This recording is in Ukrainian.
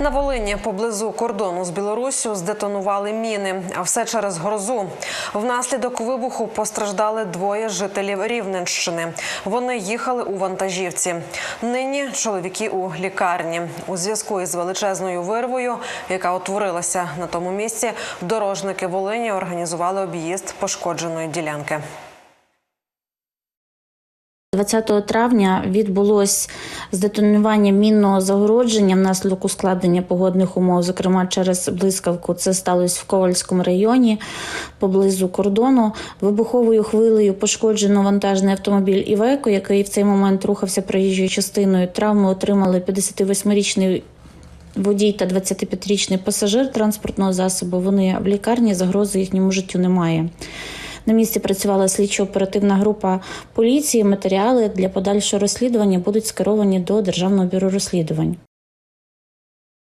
На Волині поблизу кордону з Білоруссю здетонували міни, а все через грозу. Внаслідок вибуху постраждали двоє жителів Рівненщини. Вони їхали у вантажівці. Нині чоловіки у лікарні. У зв'язку із величезною вирвою, яка утворилася на тому місці, дорожники Волині організували об'їзд пошкодженої ділянки. 20 травня відбулось здетонування мінного загородження внаслідок ускладнення погодних умов, зокрема через блискавку. Це сталося в Ковальському районі поблизу кордону. Вибуховою хвилею пошкоджено вантажний автомобіль Івеко, який в цей момент рухався проїжджою частиною. Травми отримали 58-річний Водій та 25-річний пасажир транспортного засобу. Вони в лікарні загрози їхньому життю немає. На місці працювала слідчо-оперативна група поліції. Матеріали для подальшого розслідування будуть скеровані до Державного бюро розслідувань.